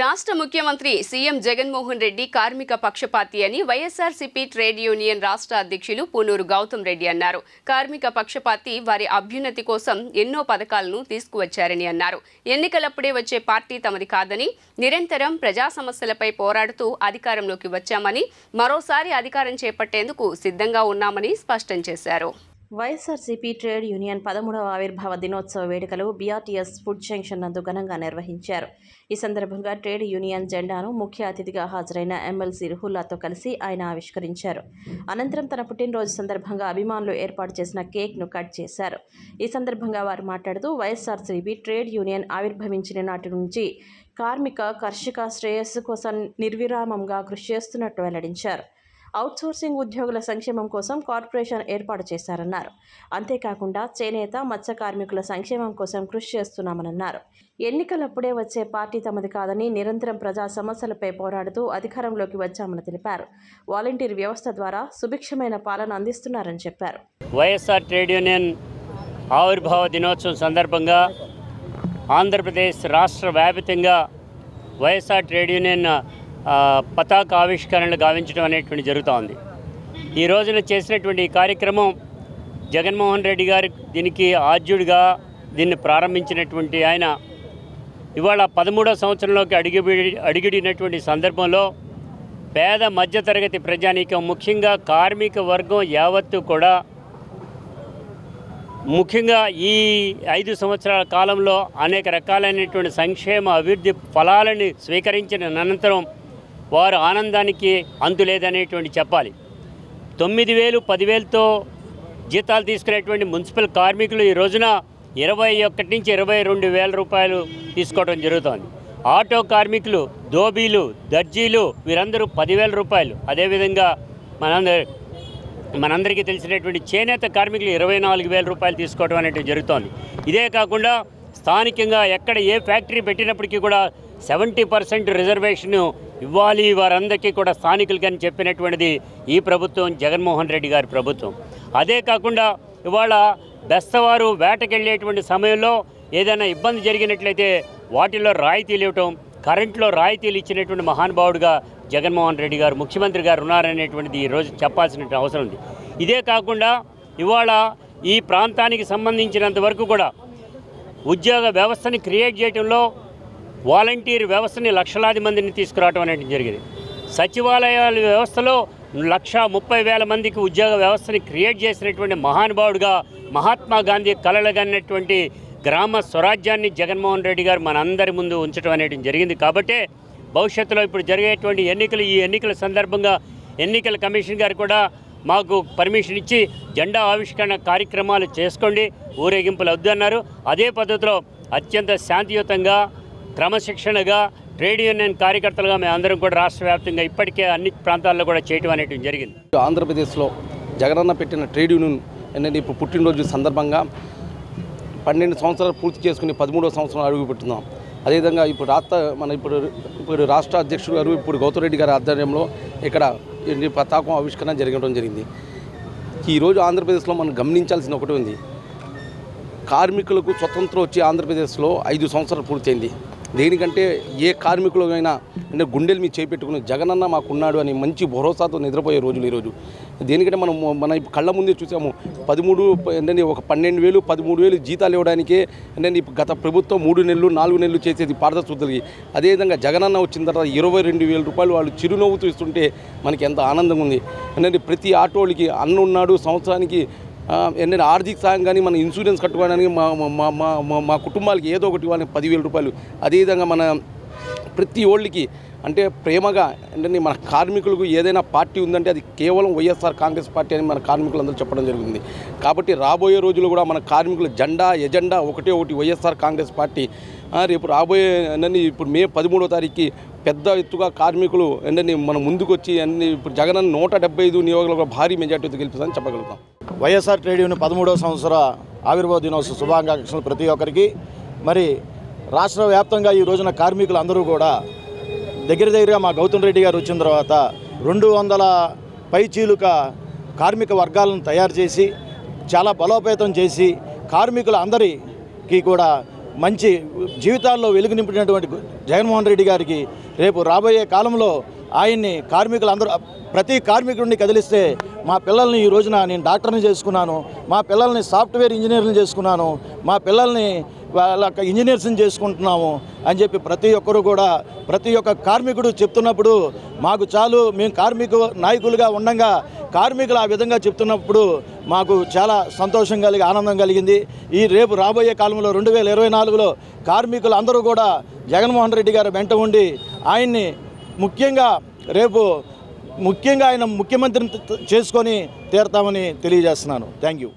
రాష్ట్ర ముఖ్యమంత్రి సీఎం జగన్మోహన్ రెడ్డి కార్మిక పక్షపాతి అని వైఎస్ఆర్సీపీ ట్రేడ్ యూనియన్ రాష్ట్ర అధ్యక్షులు పూనూరు గౌతమ్ రెడ్డి అన్నారు. కార్మిక పక్షపాతి వారి అభ్యున్నతి కోసం ఎన్నో పథకాలను తీసుకువచ్చారని అన్నారు. ఎన్నికలప్పుడే వచ్చే పార్టీ తమది కాదని నిరంతరం ప్రజా సమస్యలపై పోరాడుతూ అధికారంలోకి వచ్చామని మరోసారి అధికారం చేపట్టేందుకు సిద్ధంగా ఉన్నామని స్పష్టం చేశారు. వైఎస్ఆర్సీపీ ట్రేడ్ యూనియన్ పదమూడవ ఆవిర్భావ దినోత్సవ వేడుకలు బీఆర్టీఎస్ ఫుడ్ జంక్షన్ నందు ఘనంగా నిర్వహించారు. ఈ సందర్భంగా ట్రేడ్ యూనియన్ జెండాను ముఖ్య అతిథిగా హాజరైన ఎమ్మెల్సీ రుహుల్లాతో కలిసి ఆయన ఆవిష్కరించారు. అనంతరం తన పుట్టినరోజు సందర్భంగా అభిమానులు ఏర్పాటు చేసిన కేక్ను కట్ చేశారు. ఈ సందర్భంగా వారు మాట్లాడుతూ వైఎస్ఆర్సీపీ ట్రేడ్ యూనియన్ ఆవిర్భవించిన నాటి నుంచి కార్మిక కర్షక శ్రేయస్సు కోసం నిర్విరామంగా కృషి చేస్తున్నట్టు వెల్లడించారు. అవుట్సోర్సింగ్ ఉద్యోగుల సంక్షేమం కోసం కార్పొరేషన్ ఏర్పాటు చేశారన్నారు. అంతేకాకుండా చేనేత మత్స్య కార్మికుల సంక్షేమం కోసం కృషి చేస్తున్నామన్నారు ఎన్నికలప్పుడే వచ్చే పార్టీ తమది కాదని నిరంతరం ప్రజా సమస్యలపై పోరాడుతూ అధికారంలోకి వచ్చామని తెలిపారు. వాలంటీర్ వ్యవస్థ ద్వారా సుభిక్షమైన పాలన అందిస్తున్నారని చెప్పారు. వైఎస్ఆర్ ట్రేడ్ యూనియన్ ఆవిర్భావ దినోత్సవం సందర్భంగా ఆంధ్రప్రదేశ్ రాష్ట్ర వ్యాపితంగా వైఎస్ఆర్ ట్రేడ్ యూనియన్ పతాక ఆవిష్కరణలు గావించడం అనేటువంటి జరుగుతూ ఉంది ఈ రోజున చేసినటువంటి ఈ కార్యక్రమం జగన్మోహన్ రెడ్డి గారు దీనికి ఆద్యుడిగా దీన్ని ప్రారంభించినటువంటి ఆయన ఇవాళ పదమూడో సంవత్సరంలోకి అడిగిబడి అడిగిడినటువంటి సందర్భంలో పేద మధ్యతరగతి ప్రజానీకం ముఖ్యంగా కార్మిక వర్గం యావత్తు కూడా ముఖ్యంగా ఈ ఐదు సంవత్సరాల కాలంలో అనేక రకాలైనటువంటి సంక్షేమ అభివృద్ధి ఫలాలని స్వీకరించిన అనంతరం వారు ఆనందానికి అంతులేదనేటువంటి చెప్పాలి. తొమ్మిది వేలు పదివేలతో జీతాలు తీసుకునేటువంటి మున్సిపల్ కార్మికులు ఈ రోజున ఇరవై ఒకటి నుంచి ఇరవై రెండు వేల రూపాయలు తీసుకోవడం జరుగుతోంది. ఆటో కార్మికులు దోబీలు దర్జీలు వీరందరూ పదివేల రూపాయలు. అదేవిధంగా మనందరి మనందరికీ తెలిసినటువంటి చేనేత కార్మికులు ఇరవై నాలుగు వేల రూపాయలు తీసుకోవడం అనేది జరుగుతోంది. ఇదే కాకుండా స్థానికంగా ఎక్కడ ఏ ఫ్యాక్టరీ పెట్టినప్పటికీ కూడా సెవెంటీ పర్సెంట్ రిజర్వేషను ఇవ్వాలి వారందరికీ కూడా స్థానికులకి అని చెప్పినటువంటిది ఈ ప్రభుత్వం జగన్మోహన్ రెడ్డి గారి ప్రభుత్వం. అదే కాకుండా ఇవాళ బెస్తవారు వేటకెళ్ళేటువంటి సమయంలో ఏదైనా ఇబ్బంది జరిగినట్లయితే వాటిల్లో రాయితీలు ఇవ్వటం కరెంట్లో రాయితీలు ఇచ్చినటువంటి మహానుభావుడిగా జగన్మోహన్ రెడ్డి గారు ముఖ్యమంత్రి గారు ఉన్నారనేటువంటిది ఈరోజు చెప్పాల్సిన అవసరం ఉంది. ఇదే కాకుండా ఇవాళ ఈ ప్రాంతానికి సంబంధించినంత వరకు కూడా ఉద్యోగ వ్యవస్థని క్రియేట్ చేయడంలో వాలంటీర్ వ్యవస్థని లక్షలాది మందిని తీసుకురావడం అనేది జరిగింది. సచివాలయాల వ్యవస్థలో లక్ష ముప్పై వేల మందికి ఉద్యోగ వ్యవస్థని క్రియేట్ చేసినటువంటి మహానుభావుడుగా మహాత్మా గాంధీ కలలుగన్నటువంటి గ్రామ స్వరాజ్యాన్ని జగన్మోహన్ రెడ్డి గారు మనందరి ముందు ఉంచడం అనేది జరిగింది. కాబట్టే భవిష్యత్తులో ఇప్పుడు జరిగేటువంటి ఎన్నికలు ఈ ఎన్నికల సందర్భంగా ఎన్నికల కమిషన్ గారు కూడా మాకు పర్మిషన్ ఇచ్చి జెండా ఆవిష్కరణ కార్యక్రమాలు చేసుకోండి ఊరేగింపులు వద్దన్నారు. అదే పద్ధతిలో అత్యంత శాంతియుతంగా క్రమశిక్షణగా ట్రేడ్ యూనియన్ కార్యకర్తలుగా మేము అందరం కూడా రాష్ట్ర వ్యాప్తంగా ఇప్పటికే అన్ని ప్రాంతాల్లో కూడా చేయటం అనేటివి జరిగింది. ఆంధ్రప్రదేశ్లో జగనన్న పెట్టిన ట్రేడ్ యూనియన్ అనేది ఇప్పుడు పుట్టినరోజు సందర్భంగా పన్నెండు సంవత్సరాలు పూర్తి చేసుకుని పదమూడవ సంవత్సరం అడుగు పెట్టున్నాం అదేవిధంగా ఇప్పుడు రాష్ట్ర మన ఇప్పుడు ఇప్పుడు రాష్ట్ర అధ్యక్షుడు గారు ఇప్పుడు గౌతరెడ్డి గారి ఆధ్వర్యంలో ఇక్కడ పతాకం ఆవిష్కరణ జరగడం జరిగింది. ఈరోజు ఆంధ్రప్రదేశ్లో మనం గమనించాల్సిన ఒకటి ఉంది. కార్మికులకు స్వతంత్రం వచ్చి ఆంధ్రప్రదేశ్లో ఐదు సంవత్సరాలు పూర్తయింది. దేనికంటే ఏ కార్మికులైనా అంటే గుండెలు మీద చేపెట్టుకుని జగనన్న మాకున్నాడు అని మంచి భరోసాతో నిద్రపోయే రోజులు ఈరోజు. దేనికంటే మనం మన కళ్ళ ముందే చూసాము పదమూడు ఏంటంటే ఒక పన్నెండు వేలు పదమూడు వేలు జీతాలు ఇవ్వడానికే ఏంటంటే గత ప్రభుత్వం మూడు నెలలు నాలుగు నెలలు చేసేది పారదర్శకులకి అదేవిధంగా జగనన్న వచ్చిన తర్వాత ఇరవై రెండు వేల రూపాయలు వాళ్ళు చిరునవ్వుతూ ఇస్తుంటే మనకి ఎంత ఆనందంగా ఉంది. ఏంటంటే ప్రతి ఆటోలకి అన్న ఉన్నాడు సంవత్సరానికి ఆ, ఆర్థిక సాయం కానీ మన ఇన్సూరెన్స్ కట్టుకోవడానికి మా మా- మా మా మా కుటుంబాలకి ఏదో ఒకటి ఇవ్వాలి పదివేల రూపాయలు. అదేవిధంగా మన ప్రతి ఓళ్ళకి అంటే ప్రేమగా అంటే మన కార్మికులకు ఏదైనా పార్టీ ఉందంటే అది కేవలం వైఎస్ఆర్ కాంగ్రెస్ పార్టీ అని మన కార్మికులందరూ చెప్పడం జరిగింది. కాబట్టి రాబోయే రోజుల్లో కూడా మన కార్మికుల జెండా ఎజెండా ఒకటే ఒకటి వైఎస్ఆర్ కాంగ్రెస్ పార్టీ. రేపు రాబోయే ఏంటంటే ఇప్పుడు మే పదమూడో తారీఖుకి పెద్ద ఎత్తుగా కార్మికులు అన్నీ మనం ముందుకొచ్చి అన్ని ఇప్పుడు జగన్ నూట డెబ్బై ఐదు నియోజకవర్గ భారీ మెజార్టీతో గెలిపిస్తామని చెప్పగలుగుతాం. వైఎస్ఆర్ ట్రేడ్ యూనియన్ పదమూడవ సంవత్సర ఆవిర్భావ దినోత్సవ శుభాకాంక్షలు ప్రతి ఒక్కరికి. మరి రాష్ట్ర వ్యాప్తంగా ఈ రోజున కార్మికులు అందరూ కూడా దగ్గర దగ్గరగా మా గౌతమ్ రెడ్డి గారు వచ్చిన తర్వాత రెండు వందల పైచీలుక కార్మిక వర్గాలను తయారు చేసి చాలా బలోపేతం చేసి కార్మికుల అందరికీ కూడా మంచి జీవితాల్లో వెలుగు నింపినటువంటి జగన్మోహన్ రెడ్డి గారికి రేపు రాబోయే కాలంలో ఆయన్ని కార్మికులందరూ ప్రతి కార్మికుడిని కదిలిస్తే మా పిల్లల్ని ఈ రోజున నేను డాక్టర్ని చేసుకున్నాను మా పిల్లల్ని సాఫ్ట్వేర్ ఇంజనీర్ని చేసుకున్నాను మా పిల్లల్ని వాళ్ళ ఇంజనీర్స్ని చేసుకుంటున్నాము అని చెప్పి ప్రతి ఒక్కరు కూడా ప్రతి ఒక్క కార్మికుడు చెప్తున్నప్పుడు మాకు చాలు మేము కార్మిక నాయకులుగా ఉండంగా కార్మికులు ఆ విధంగా చెప్తున్నప్పుడు మాకు చాలా సంతోషం కలిగి ఆనందం కలిగింది. ఈ రేపు రాబోయే కాలంలో రెండు వేల ఇరవై నాలుగులో కార్మికులు అందరూ కూడా జగన్మోహన్ రెడ్డి గారు వెంట ఉండి ఆయన్ని ముఖ్యంగా రేపు ముఖ్యంగా ఆయన ముఖ్యమంత్రిని చేసుకొని తీరుతామని తెలియజేస్తున్నాను. Thank you.